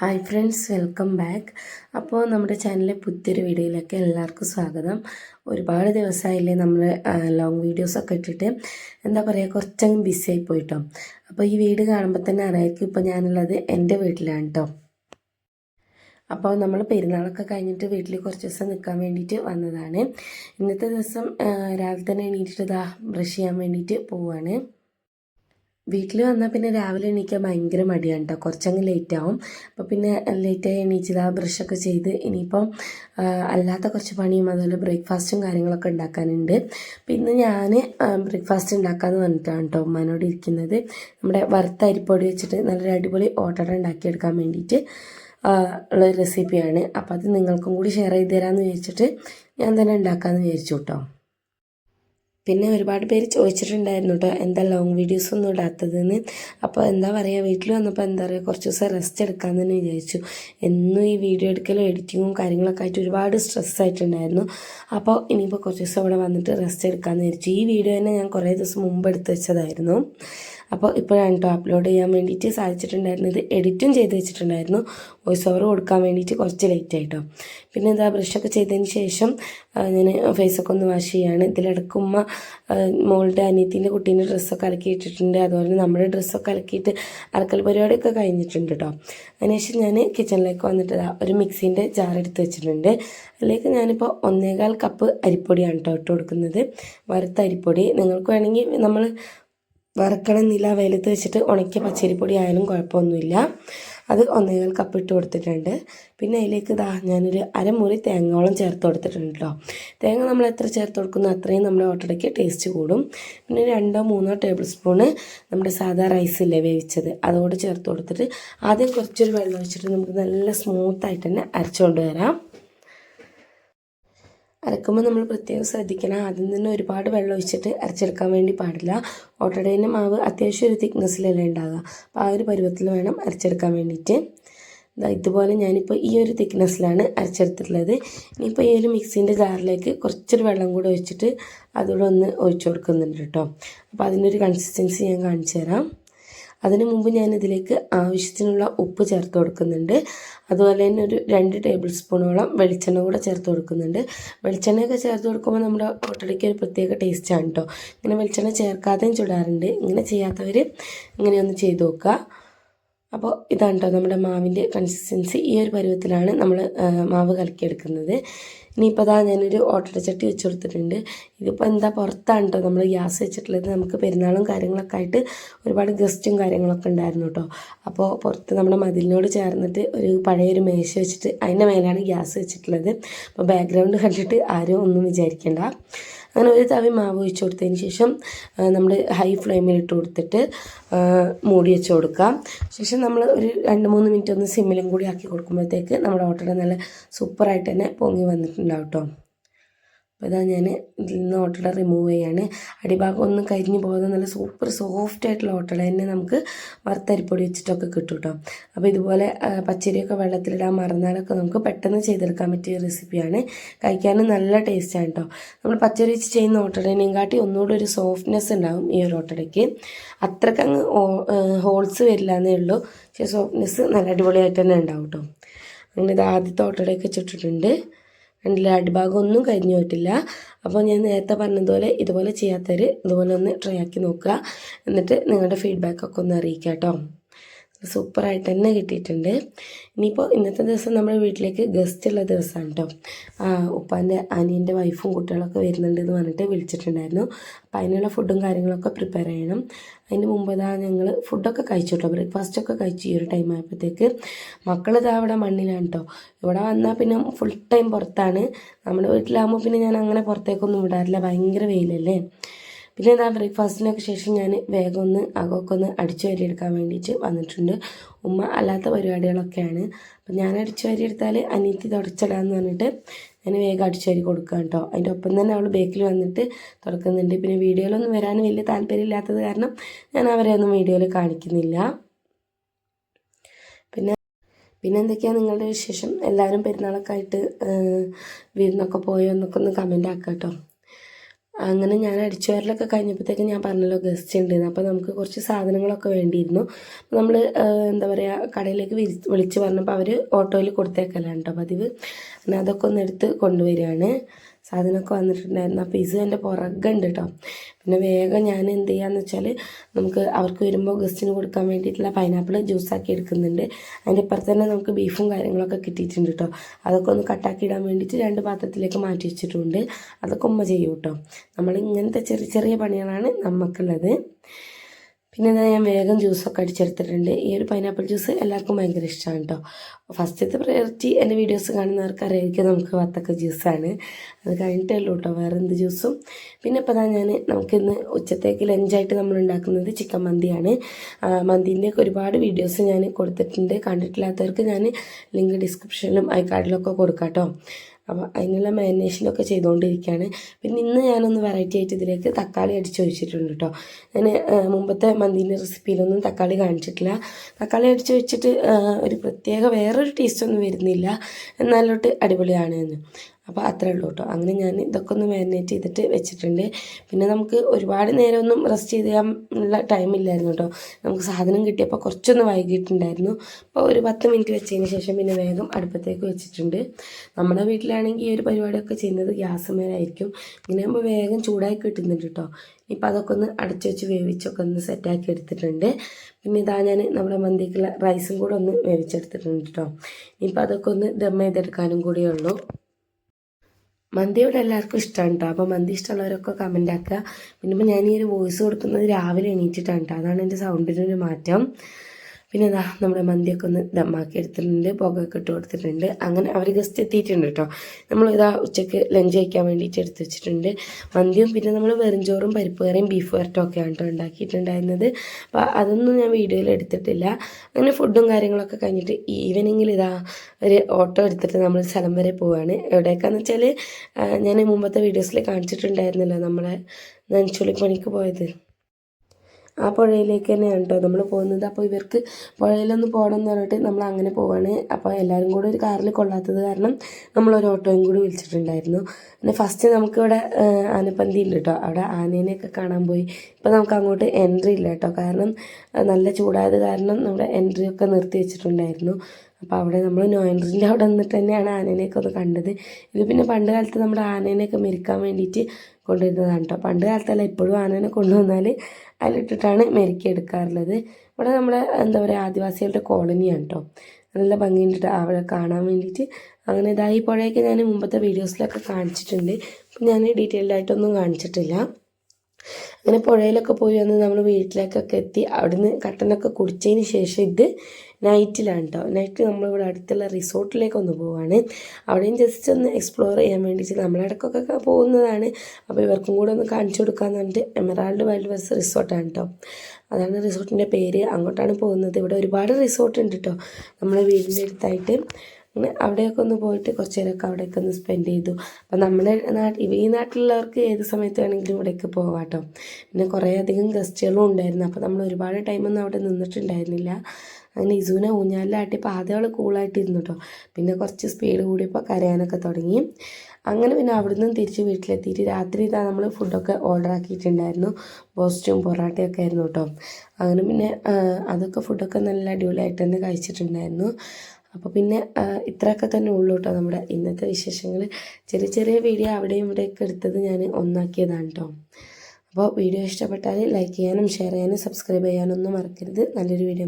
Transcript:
Hi friends welcome back അപ്പോൾ നമ്മുടെ ചാനലിലെ പുതിയൊരു വീഡിയോയിലേക്ക് എല്ലാവർക്കും സ്വാഗതം. ഒരുപാട് ദിവസമായില്ലേ നമ്മൾ ലോങ് വീഡിയോസൊക്കെ ഇട്ടിട്ട്. എന്താ പറയുക കുറച്ചങ്ങ് ബിസി ആയി പോയിട്ടോ. അപ്പോൾ ഈ വീട് കാണുമ്പോൾ തന്നെ അറിയാമായിരിക്കും ഇപ്പോൾ ഞാനുള്ളത് എന്റെ വീട്ടിലാണ് കേട്ടോ അപ്പോൾ നമ്മൾ പെരുന്നാളൊക്കെ കഴിഞ്ഞിട്ട് വീട്ടിൽ കുറച്ച് ദിവസം നിൽക്കാൻ വേണ്ടിയിട്ട് വന്നതാണ്. ഇന്നത്തെ ദിവസം രാവിലെ തന്നെ എണീറ്റിട്ട് ഇതാ ബ്രഷ് ചെയ്യാൻ വേണ്ടിയിട്ട് പോവാണ്. വീട്ടിൽ വന്നാൽ പിന്നെ രാവിലെ എണീക്കാൻ ഭയങ്കര മടിയാണ് കേട്ടോ കുറച്ചങ്ങ് ലേറ്റ് ആവും. അപ്പോൾ പിന്നെ ലേറ്റായി എണീച്ചത് ആ ബ്രഷൊക്കെ ചെയ്ത് ഇനിയിപ്പം അല്ലാത്ത കുറച്ച് പണിയും അതുപോലെ ബ്രേക്ക്ഫാസ്റ്റും കാര്യങ്ങളൊക്കെ ഉണ്ടാക്കാനുണ്ട്. പിന്നെ ഞാൻ ബ്രേക്ക്ഫാസ്റ്റ് ഉണ്ടാക്കാമെന്ന് പറഞ്ഞിട്ടാണ് കേട്ടോ ഉമ്മാനോട് ഇരിക്കുന്നത്. നമ്മുടെ വറുത്ത അരിപ്പൊടി വെച്ചിട്ട് നല്ലൊരു അടിപൊളി ഓട്ടട ഉണ്ടാക്കിയെടുക്കാൻ വേണ്ടിയിട്ട് ഉള്ള റെസിപ്പിയാണ് അപ്പോൾ അത് നിങ്ങൾക്കും കൂടി ഷെയർ ചെയ്ത് തരാമെന്ന് വിചാരിച്ചിട്ട് ഞാൻ തന്നെ ഉണ്ടാക്കാമെന്ന് വിചാരിച്ചു കേട്ടോ പിന്നെ ഒരുപാട് പേര് ചോദിച്ചിട്ടുണ്ടായിരുന്നു കേട്ടോ എന്താ ലോങ് വീഡിയോസ് ഒന്നും ഇടാത്തതെന്ന്. അപ്പോൾ എന്താ പറയുക വീട്ടിൽ വന്നപ്പോൾ എന്താ പറയുക കുറച്ച് ദിവസം റെസ്റ്റ് എടുക്കാമെന്ന് തന്നെ വിചാരിച്ചു. എന്നും ഈ വീഡിയോ എടുക്കലും എഡിറ്റിങ്ങും കാര്യങ്ങളൊക്കെ ആയിട്ട് ഒരുപാട് സ്ട്രെസ് ആയിട്ടുണ്ടായിരുന്നു. അപ്പോൾ ഇനിയിപ്പോൾ കുറച്ച് ദിവസം ഇവിടെ വന്നിട്ട് റെസ്റ്റ് എടുക്കാമെന്ന് വിചാരിച്ചു. ഈ വീഡിയോ തന്നെ ഞാൻ കുറേ ദിവസം മുമ്പ് എടുത്ത് വെച്ചതായിരുന്നു. അപ്പോൾ ഇപ്പോഴാണ് കേട്ടോ അപ്ലോഡ് ചെയ്യാൻ വേണ്ടിയിട്ട് സാധിച്ചിട്ടുണ്ടായിരുന്നത്. എഡിറ്റും ചെയ്ത് വെച്ചിട്ടുണ്ടായിരുന്നു. വോയിസ് ഓവർ കൊടുക്കാൻ വേണ്ടിയിട്ട് കുറച്ച് ലേറ്റ് ആയിട്ടോ. പിന്നെ എന്താ ബ്രഷൊക്കെ ചെയ്തതിന് ശേഷം ഞാൻ ഫേസൊക്കെ ഒന്ന് വാഷ് ചെയ്യാണ്. ഇതിലിടക്ക് ഉമ്മ മോളുടെ അനിയത്തിന്റെ കുട്ടീന്റെ ഡ്രസ്സൊക്കെ അലക്കി ഇട്ടിട്ടുണ്ട്. അതുപോലെ നമ്മുടെ ഡ്രസ്സൊക്കെ അലക്കിയിട്ട് അലക്കൽ പരിപാടിയൊക്കെ കഴിഞ്ഞിട്ടുണ്ട് കേട്ടോ അതിനുശേഷം ഞാൻ കിച്ചണിലേക്ക് വന്നിട്ട് ഒരു മിക്സീന്റെ ജാർ എടുത്ത് വെച്ചിട്ടുണ്ട്. അതിലേക്ക് ഞാനിപ്പോൾ ഒന്നേകാൽ കപ്പ് അരിപ്പൊടിയാണ് കേട്ടോ ഇട്ട് കൊടുക്കുന്നത്. വറുത്ത അരിപ്പൊടി. നിങ്ങൾക്ക് വേണമെങ്കിൽ നമ്മൾ വറക്കണമെന്നില്ല വെയിലത്ത് വെച്ചിട്ട് ഉണക്കിയ പച്ചരിപ്പൊടി ആയാലും കുഴപ്പമൊന്നുമില്ല. അത് ഒന്നേകാൽ കപ്പ് ഇട്ട് കൊടുത്തിട്ടുണ്ട്. പിന്നെ അതിലേക്ക് ഇതാ ഞാനൊരു അരമുറി തേങ്ങോളം ചേർത്ത് കൊടുത്തിട്ടുണ്ട് തേങ്ങ നമ്മൾ എത്ര ചേർത്ത് കൊടുക്കുന്നോ അത്രയും നമ്മുടെ ഓട്ടടയ്ക്ക് ടേസ്റ്റ് കൂടും. പിന്നെ രണ്ടോ മൂന്നോ ടേബിൾ സ്പൂണ് നമ്മുടെ സാധാ റൈസ് ഇല്ലേ വേവിച്ചത്. അതോട് ചേർത്ത് കൊടുത്തിട്ട് ആദ്യം കുറച്ചൊരു വെള്ളം ഒഴിച്ചിട്ട് നമുക്ക് നല്ല സ്മൂത്തായിട്ട് തന്നെ അരച്ചുകൊണ്ട് വരാം. അരക്കുമ്പോൾ നമ്മൾ പ്രത്യേകം ശ്രദ്ധിക്കണം. ആദ്യം തന്നെ ഒരുപാട് വെള്ളം ഒഴിച്ചിട്ട് അരച്ചെടുക്കാൻ വേണ്ടി പാടില്ല. ഓട്ടടേന്റെ മാവ് അത്യാവശ്യം ഒരു തിക്നെസ്സിലല്ലേ ഉണ്ടാകുക അപ്പോൾ ആ ഒരു പരുവത്തിൽ വേണം അരച്ചെടുക്കാൻ വേണ്ടിയിട്ട്. ഇതുപോലെ ഞാനിപ്പോൾ ഈ ഒരു തിക്നെസ്സിലാണ് അരച്ചെടുത്തിട്ടുള്ളത്. ഇനിയിപ്പോൾ ഈ ഒരു മിക്സിന്റെ ജാറിലേക്ക് കുറച്ചൊരു വെള്ളം കൂടെ ഒഴിച്ചിട്ട് അതുകൂടെ ഒന്ന് ഒഴിച്ചു കൊടുക്കുന്നുണ്ട് കേട്ടോ. അപ്പോൾ അതിന്റെ ഒരു കൺസിസ്റ്റൻസി ഞാൻ കാണിച്ചു തരാം അതിനു മുമ്പ് ഞാൻ ഇതിലേക്ക് ആവശ്യത്തിനുള്ള ഉപ്പ് ചേർത്ത് കൊടുക്കുന്നുണ്ട്. അതുപോലെ തന്നെ ഒരു രണ്ട് ടേബിൾ സ്പൂണോളം വെളിച്ചെണ്ണ കൂടെ ചേർത്ത് കൊടുക്കുന്നുണ്ട്. വെളിച്ചെണ്ണയൊക്കെ ചേർത്ത് കൊടുക്കുമ്പോൾ നമ്മുടെ ഓട്ടടയ്ക്ക് ഒരു പ്രത്യേക ടേസ്റ്റാണ് കേട്ടോ ഇങ്ങനെ വെളിച്ചെണ്ണ ചേർക്കാതെയും ചുടാറുണ്ട്. ഇങ്ങനെ ചെയ്യാത്തവർ ഇങ്ങനെയൊന്ന് ചെയ്ത് നോക്കുക. അപ്പോൾ ഇതാണ് കേട്ടോ നമ്മുടെ മാവിന്റെ കൺസിസ്റ്റൻസി ഈ ഒരു പരുവത്തിലാണ് നമ്മൾ മാവ് കലക്കിയെടുക്കുന്നത്. ഇനിയിപ്പോൾ അതാ ഞാനൊരു ഓട്ടടച്ചട്ടി വെച്ച് കൊടുത്തിട്ടുണ്ട്. ഇതിപ്പോൾ എന്താ പുറത്താണ് കേട്ടോ നമ്മൾ ഗ്യാസ് വെച്ചിട്ടുള്ളത്? നമുക്ക് പെരുന്നാളും കാര്യങ്ങളൊക്കെ ആയിട്ട് ഒരുപാട് ഗസ്റ്റും കാര്യങ്ങളൊക്കെ ഉണ്ടായിരുന്നു കേട്ടോ. അപ്പോൾ പുറത്ത് നമ്മുടെ മതിലിനോട് ചേർന്നിട്ട് ഒരു പഴയൊരു മേശ വെച്ചിട്ട് അതിന്റെ മേലാണ് ഗ്യാസ് വെച്ചിട്ടുള്ളത്. അപ്പോൾ ബാക്ക്ഗ്രൗണ്ട് കണ്ടിട്ട് ആരും ഒന്നും വിചാരിക്കേണ്ട. അങ്ങനെ ഒരു തവി മാവ് ഒഴിച്ചു കൊടുത്തതിന് ശേഷം നമ്മൾ ഹൈ ഫ്ലെയിമിൽ ഇട്ട് കൊടുത്തിട്ട് മൂടി വെച്ച് കൊടുക്കാം ശേഷം നമ്മൾ ഒരു രണ്ട് മൂന്ന് മിനിറ്റ് ഒന്ന് സിമ്മിലും കൂടി ആക്കി കൊടുക്കുമ്പോഴത്തേക്ക് നമ്മുടെ ഓട്ടട നല്ല സൂപ്പറായിട്ട് തന്നെ പൊങ്ങി വന്നിട്ടുണ്ടാവും കേട്ടോ അപ്പോൾ ഇതാ ഞാൻ ഇതിൽ നിന്ന് ഓട്ടട റിമൂവ് ചെയ്യാണ്. അടിഭാഗം ഒന്നും കരിഞ്ഞു പോകാതെ നല്ല സൂപ്പർ സോഫ്റ്റ് ആയിട്ടുള്ള ഓട്ടട തന്നെ നമുക്ക് വറുത്തരിപ്പൊടി വെച്ചിട്ടൊക്കെ കിട്ടും കേട്ടോ അപ്പോൾ ഇതുപോലെ പച്ചരിയൊക്കെ വെള്ളത്തിലിടാൻ മറന്നാലൊക്കെ നമുക്ക് പെട്ടെന്ന് ചെയ്തെടുക്കാൻ പറ്റിയ റെസിപ്പിയാണ് കഴിക്കാനും നല്ല ടേസ്റ്റാണ് കേട്ടോ നമ്മൾ പച്ചരി വെച്ച് ചെയ്യുന്ന ഓട്ടടേനെയും കാട്ടി ഒന്നുകൂടി ഒരു സോഫ്റ്റ്നെസ് ഉണ്ടാകും ഈ ഒരു ഓട്ടടയ്ക്ക് അത്രയ്ക്ക് അങ്ങ് ഹോൾസ് വരില്ല എന്നേ ഉള്ളൂ. പക്ഷേ സോഫ്റ്റ്നെസ് നല്ല അടിപൊളിയായിട്ട് തന്നെ ഉണ്ടാവും കേട്ടോ അങ്ങനെ ഇത് ആദ്യത്തെ ഓട്ടടയൊക്കെ ചുട്ടിട്ടുണ്ട് കണ്ടില്ല അടിഭാഗം ഒന്നും കരിഞ്ഞു പോയിട്ടില്ല. അപ്പോൾ ഞാൻ നേരത്തെ പറഞ്ഞതുപോലെ ഇതുപോലെ ചെയ്യാത്തവർ ഇതുപോലെ ഒന്ന് ട്രൈ ആക്കി നോക്കുക. എന്നിട്ട് നിങ്ങളുടെ ഫീഡ്ബാക്കൊക്കെ ഒന്ന് അറിയിക്കാം കേട്ടോ. സൂപ്പറായിട്ട് തന്നെ കിട്ടിയിട്ടുണ്ട്. ഇനിയിപ്പോൾ ഇന്നത്തെ ദിവസം നമ്മുടെ വീട്ടിലേക്ക് ഗസ്റ്റ് ഉള്ള ദിവസമാണ് കേട്ടോ ഉപ്പാന്റെ അനിയന്റെ വൈഫും കുട്ടികളൊക്കെ വരുന്നുണ്ട് എന്ന് പറഞ്ഞിട്ട് വിളിച്ചിട്ടുണ്ടായിരുന്നു. അപ്പോൾ അതിനുള്ള ഫുഡും കാര്യങ്ങളൊക്കെ പ്രിപ്പയർ ചെയ്യണം. അതിന് മുമ്പ് ഇതാ ഞങ്ങൾ ഫുഡൊക്കെ കഴിച്ചു കേട്ടോ ബ്രേക്ക്ഫാസ്റ്റൊക്കെ കഴിച്ചു ഈ ഒരു ടൈം ആയപ്പോഴത്തേക്ക്. മക്കൾ ഇതാ അവിടെ മണ്ണിലാണ് കേട്ടോ ഇവിടെ വന്നാൽ പിന്നെ ഫുൾ ടൈം പുറത്താണ്. നമ്മുടെ വീട്ടിലാകുമ്പോൾ പിന്നെ ഞാൻ അങ്ങനെ പുറത്തേക്കൊന്നും വിടാറില്ല. ഭയങ്കര വെയിലല്ലേ? പിന്നെ ഇതാ ബ്രേക്ക്ഫാസ്റ്റിനൊക്കെ ശേഷം ഞാൻ വേഗം ഒന്ന് അകമൊക്കെ ഒന്ന് അടിച്ചു വാരി എടുക്കാൻ വേണ്ടിയിട്ട് വന്നിട്ടുണ്ട്. ഉമ്മ അല്ലാത്ത പരിപാടികളൊക്കെയാണ്. അപ്പം ഞാൻ അടിച്ചു എടുത്താൽ അനിയത്തി തുടച്ചിടാന്ന് പറഞ്ഞിട്ട് ഞാൻ വേഗം അടിച്ചു വാരി കൊടുക്കുക കേട്ടോ. അതിന്റെ ഒപ്പം തന്നെ അവൾ ബേക്കിൽ വന്നിട്ട് തുടക്കുന്നുണ്ട്. പിന്നെ വീഡിയോയിലൊന്നും വരാൻ വലിയ താല്പര്യമില്ലാത്തത് കാരണം ഞാൻ അവരെ ഒന്നും വീഡിയോയിൽ കാണിക്കുന്നില്ല. പിന്നെ പിന്നെ എന്തൊക്കെയാണ് നിങ്ങളുടെ വിശേഷം? എല്ലാവരും പെരുന്നാളൊക്കെ ആയിട്ട് വീടിനൊക്കെ പോയോ എന്നൊക്കെ ഒന്ന് കമന്റ് ആക്കാം കേട്ടോ. അങ്ങനെ ഞാൻ അടിച്ചു വരലൊക്കെ കഴിഞ്ഞപ്പോഴത്തേക്ക് ഞാൻ പറഞ്ഞല്ലോ ഗസ്റ്റ് ഉണ്ട് അപ്പോൾ നമുക്ക് കുറച്ച് സാധനങ്ങളൊക്കെ വേണ്ടിയിരുന്നു. നമ്മൾ എന്താ പറയുക കടയിലേക്ക് വിളി- വിളിച്ച് പറഞ്ഞപ്പോൾ അവർ ഓട്ടോയിൽ കൊടുത്തേക്കലാണ് കേട്ടോ പതിവ്. അങ്ങനെ അതൊക്കെ ഒന്ന് എടുത്ത് കൊണ്ടുവരികയാണ്. സാധനമൊക്കെ വന്നിട്ടുണ്ടായിരുന്നു. അപ്പോൾ ഇത് എന്റെ പുറകുണ്ട് കേട്ടോ പിന്നെ വേഗം ഞാൻ എന്ത് ചെയ്യാന്ന് വെച്ചാൽ നമുക്ക് അവർക്ക് വരുമ്പോൾ ഗസ്റ്റിന് കൊടുക്കാൻ വേണ്ടിയിട്ടുള്ള പൈനാപ്പിൾ ജ്യൂസാക്കി എടുക്കുന്നുണ്ട്. അതിന്റെ ഇപ്പുറത്ത് തന്നെ നമുക്ക് ബീഫും കാര്യങ്ങളൊക്കെ കിട്ടിയിട്ടുണ്ട് കേട്ടോ അതൊക്കെ ഒന്ന് കട്ടാക്കി ഇടാൻ വേണ്ടിയിട്ട് രണ്ട് പാത്രത്തിലേക്ക് മാറ്റി വെച്ചിട്ടുണ്ട്. അതൊക്കെ ഉമ്മ ചെയ്യും കേട്ടോ നമ്മൾ ഇങ്ങനത്തെ ചെറിയ ചെറിയ പണികളാണ് നമുക്കുള്ളത് പിന്നെ എന്താ ഞാൻ വേഗം ജ്യൂസൊക്കെ അടിച്ചെടുത്തിട്ടുണ്ട്. ഈ ഒരു പൈനാപ്പിൾ ജ്യൂസ് എല്ലാവർക്കും ഭയങ്കര ഇഷ്ടമാണ് കേട്ടോ ഫസ്റ്റത്തെ പ്രയോറിറ്റി എന്റെ വീഡിയോസ് കാണുന്നവർക്ക് അറിയായിരിക്കും നമുക്ക് വത്തക്ക ജ്യൂസാണ് അത് കഴിഞ്ഞിട്ടുള്ളൂ കേട്ടോ വേറെ എന്ത് ജ്യൂസും പിന്നെ ഇപ്പോൾ ഞാൻ നമുക്കിന്ന് ഉച്ചത്തേക്ക് ലഞ്ചായിട്ട് നമ്മൾ ഉണ്ടാക്കുന്നത് ചിക്കൻ മന്തിയാണ്. മന്തിന്റെ ഒരുപാട് വീഡിയോസ് ഞാൻ കൊടുത്തിട്ടുണ്ട്. കണ്ടിട്ടില്ലാത്തവർക്ക് ഞാൻ ലിങ്ക് ഡിസ്ക്രിപ്ഷനിലും ഐ കാർഡിലൊക്കെ കൊടുക്കാം കേട്ടോ അപ്പോൾ അതിനുള്ള മാരിനേഷനൊക്കെ ചെയ്തുകൊണ്ടിരിക്കുകയാണ് പിന്നെ ഇന്ന് ഞാനൊന്ന് വെറൈറ്റി ആയിട്ട് ഇതിലേക്ക് തക്കാളി അടിച്ച് ഒഴിച്ചിട്ടുണ്ട് കേട്ടോ ഞാൻ മുമ്പത്തെ മന്തിന്റെ റെസിപ്പിയിലൊന്നും തക്കാളി കാണിച്ചിട്ടില്ല. തക്കാളി അടിച്ച് വെച്ചിട്ട് ഒരു പ്രത്യേക വേറൊരു ടേസ്റ്റൊന്നും വരുന്നില്ല. എന്നാലോട്ട് അടിപൊളിയാണ് എന്ന്. അപ്പോൾ അത്രേ ഉള്ളൂ കേട്ടോ. അങ്ങനെ ഞാൻ ഇതൊക്കെ ഒന്ന് മാരിനേറ്റ് ചെയ്തിട്ട് വെച്ചിട്ടുണ്ട്. പിന്നെ നമുക്ക് ഒരുപാട് നേരമൊന്നും റെസ്റ്റ് ചെയ്യാൻ ഉള്ള ടൈം ഇല്ലായിരുന്നു കേട്ടോ. നമുക്ക് സാധനം കിട്ടിയപ്പോൾ കുറച്ചൊന്ന് വൈകിട്ടുണ്ടായിരുന്നു അപ്പോൾ ഒരു പത്ത് മിനിറ്റ് വെച്ചതിന് ശേഷം പിന്നെ വേഗം അടുപ്പത്തേക്ക് വെച്ചിട്ടുണ്ട്. നമ്മുടെ വീട്ടിലാണെങ്കിൽ ഈ ഒരു പരിപാടിയൊക്കെ ചെയ്യുന്നത് ഗ്യാസ് മേലായിരിക്കും. ഇങ്ങനെ ആകുമ്പോൾ വേഗം ചൂടായി കിട്ടുന്നുണ്ട് കേട്ടോ. ഇപ്പം അതൊക്കെ ഒന്ന് അടച്ചു വെച്ച് വേവിച്ചൊക്കെ ഒന്ന് സെറ്റാക്കി എടുത്തിട്ടുണ്ട്. പിന്നെ ഇതാ ഞാൻ നമ്മുടെ മന്തിക്കുള്ള റൈസും കൂടെ ഒന്ന് വേവിച്ചെടുത്തിട്ടുണ്ട് കേട്ടോ. ഇപ്പോൾ അതൊക്കെ ഒന്ന് ദം ചെയ്തെടുക്കാനും കൂടിയേ ഉള്ളൂ. മന്തി എല്ലാവർക്കും ഇഷ്ടമാണ് കേട്ടോ അപ്പോൾ മന്തി ഇഷ്ടമുള്ളവരൊക്കെ കമന്റ് ആക്കുക. പിന്നെ ഞാൻ ഈ ഒരു വോയിസ് കൊടുക്കുന്നത് രാവിലെ എണീറ്റിട്ടാണ് കേട്ടോ അതാണ് എന്റെ സൗണ്ടിനൊരു മാറ്റം. പിന്നെ ഇതാ നമ്മുടെ മന്തിയൊക്കെ ഒന്ന് ദമ്മാക്കി എടുത്തിട്ടുണ്ട് പുകയൊക്കെ ഇട്ട് കൊടുത്തിട്ടുണ്ട്. അങ്ങനെ അവർ ഗസ്റ്റ് എത്തിയിട്ടുണ്ട് കേട്ടോ നമ്മൾ ഇതാ ഉച്ചയ്ക്ക് ലഞ്ച് കഴിക്കാൻ വേണ്ടിയിട്ട് എടുത്ത് വെച്ചിട്ടുണ്ട്. മന്തിയും പിന്നെ നമ്മൾ വെറുംചോറും പരിപ്പ് കറിയും ബീഫ് വരട്ടും ഒക്കെയാണ് കേട്ടോ ഉണ്ടാക്കിയിട്ടുണ്ടായിരുന്നത്. അപ്പോൾ അതൊന്നും ഞാൻ വീഡിയോയിൽ എടുത്തിട്ടില്ല. അങ്ങനെ ഫുഡും കാര്യങ്ങളൊക്കെ കഴിഞ്ഞിട്ട് ഈവനിങ്ങിൽ ഇതാ ഒരു ഓട്ടോ എടുത്തിട്ട് നമ്മൾ സ്ഥലം വരെ പോവുകയാണ് എവിടേക്കാന്ന് വെച്ചാൽ ഞാൻ മുമ്പത്തെ വീഡിയോസിൽ കാണിച്ചിട്ടുണ്ടായിരുന്നല്ലോ നമ്മളെ നനച്ചുള്ളിപ്പണിക്ക് പോയത്. ആ പുഴയിലേക്ക് തന്നെയാണ് കേട്ടോ നമ്മൾ പോകുന്നത്. അപ്പോൾ ഇവർക്ക് പുഴയിലൊന്ന് പോകണം എന്ന് പറഞ്ഞിട്ട് നമ്മൾ അങ്ങനെ പോവാണ്. അപ്പോൾ എല്ലാവരും കൂടെ ഒരു കാറിൽ കൊള്ളാത്തത് കാരണം നമ്മൾ ഒരു ഓട്ടോയും കൂടി വിളിച്ചിട്ടുണ്ടായിരുന്നു. പിന്നെ ഫസ്റ്റ് നമുക്കിവിടെ ആനപ്പന്തി ഉണ്ട് കേട്ടോ അവിടെ ആനേനെയൊക്കെ കാണാൻ പോയി. ഇപ്പോൾ നമുക്ക് അങ്ങോട്ട് എൻട്രി ഇല്ല കേട്ടോ കാരണം നല്ല ചൂടായത് കാരണം നമ്മുടെ എൻട്രി ഒക്കെ നിർത്തി വെച്ചിട്ടുണ്ടായിരുന്നു. അപ്പോൾ അവിടെ നമ്മൾ നോയൻറിന്റെ അവിടെ നിന്നിട്ട് തന്നെയാണ് ആനേനെയൊക്കെ ഒന്ന് കണ്ടത്. ഇത് പിന്നെ പണ്ട് കാലത്ത് നമ്മുടെ ആനേനെയൊക്കെ മെരിക്കാൻ വേണ്ടിയിട്ട് കൊണ്ടുവരുന്നതാണ് കേട്ടോ പണ്ട് കാലത്തല്ല ഇപ്പോഴും ആനേനെ കൊണ്ടുവന്നാൽ അതിലിട്ടിട്ടാണ് മെരുക്കിയെടുക്കാറുള്ളത്. ഇവിടെ നമ്മുടെ എന്താ പറയുക ആദിവാസികളുടെ കോളനിയാണ് കേട്ടോ നല്ല ഭംഗിയുണ്ട് അവിടെ കാണാൻ വേണ്ടിയിട്ട്. അങ്ങനെ ഇതാ ഈ പുഴയൊക്കെ ഞാൻ മുമ്പത്തെ വീഡിയോസിലൊക്കെ കാണിച്ചിട്ടുണ്ട്. അപ്പം ഞാൻ ഡീറ്റെയിൽഡ് ആയിട്ടൊന്നും കാണിച്ചിട്ടില്ല. അങ്ങനെ പുഴയിലൊക്കെ പോയി വന്ന് നമ്മൾ വീട്ടിലേക്കൊക്കെ എത്തി അവിടുന്ന് കട്ടനൊക്കെ കുടിച്ചതിന് ശേഷം ഇത് നൈറ്റിലാണ് കേട്ടോ നൈറ്റ് നമ്മളിവിടെ അടുത്തുള്ള റിസോർട്ടിലേക്ക് ഒന്ന് പോവാണ്. അവിടെയും ജസ്റ്റ് ഒന്ന് എക്സ്പ്ലോർ ചെയ്യാൻ വേണ്ടിയിട്ട് നമ്മളിടക്കൊക്കെ പോകുന്നതാണ്. അപ്പോൾ ഇവർക്കും കൂടെ ഒന്ന് കാണിച്ചു കൊടുക്കാന്ന് പറഞ്ഞിട്ട് എമറാൾഡ് വൈൽഡ് വെസ് റിസോർട്ടാണ് കേട്ടോ അതാണ് റിസോർട്ടിന്റെ പേര്. അങ്ങോട്ടാണ് പോകുന്നത്. ഇവിടെ ഒരുപാട് റിസോർട്ട് ഉണ്ട് കേട്ടോ നമ്മുടെ വീടിന്റെ അടുത്തായിട്ട്. അങ്ങനെ അവിടെയൊക്കെ ഒന്ന് പോയിട്ട് കുറച്ച് നേരമൊക്കെ അവിടെയൊക്കെ ഒന്ന് സ്പെൻഡ് ചെയ്തു. അപ്പം നമ്മുടെ നാട്ടിൽ ഈ നാട്ടിലുള്ളവർക്ക് ഏത് സമയത്ത് വേണമെങ്കിലും ഇവിടേക്ക് കേട്ടോ പിന്നെ കുറേ അധികം ഗസ്റ്റുകളും ഉണ്ടായിരുന്നു. അപ്പോൾ നമ്മൾ ഒരുപാട് ടൈമൊന്നും അവിടെ നിന്നിട്ടുണ്ടായിരുന്നില്ല. അങ്ങനെ ഇസുവിനെ ഊഞ്ഞാലിലാട്ടിയപ്പോൾ ആദ്യം അവൾ കൂളായിട്ടിരുന്നു കേട്ടോ പിന്നെ കുറച്ച് സ്പീഡ് കൂടിയപ്പോൾ കരയാനൊക്കെ തുടങ്ങി. അങ്ങനെ പിന്നെ അവിടുന്ന് തിരിച്ച് വീട്ടിലെത്തിയിട്ട് രാത്രി ഇതാ നമ്മൾ ഫുഡൊക്കെ ഓർഡർ ആക്കിയിട്ടുണ്ടായിരുന്നു. ബോസ്റ്റും പൊറാട്ടയൊക്കെ ആയിരുന്നു കേട്ടോ അങ്ങനെ പിന്നെ അതൊക്കെ ഫുഡൊക്കെ നല്ല അടിപൊളിയായിട്ട് തന്നെ കഴിച്ചിട്ടുണ്ടായിരുന്നു. അപ്പോൾ പിന്നെ ഇത്രയൊക്കെ തന്നെ ഉള്ളൂ കേട്ടോ നമ്മുടെ ഇന്നത്തെ വിശേഷങ്ങൾ ചെറിയ ചെറിയ വീഡിയോ അവിടെയും ഇവിടെയൊക്കെ എടുത്തത് ഞാൻ ഒന്നാക്കിയതാണ് കേട്ടോ അപ്പോൾ വീഡിയോ ഇഷ്ടപ്പെട്ടാൽ ലൈക്ക് ചെയ്യാനും ഷെയർ ചെയ്യാനും സബ്സ്ക്രൈബ് ചെയ്യാനൊന്നും മറക്കരുത്. നല്ലൊരു വീഡിയോ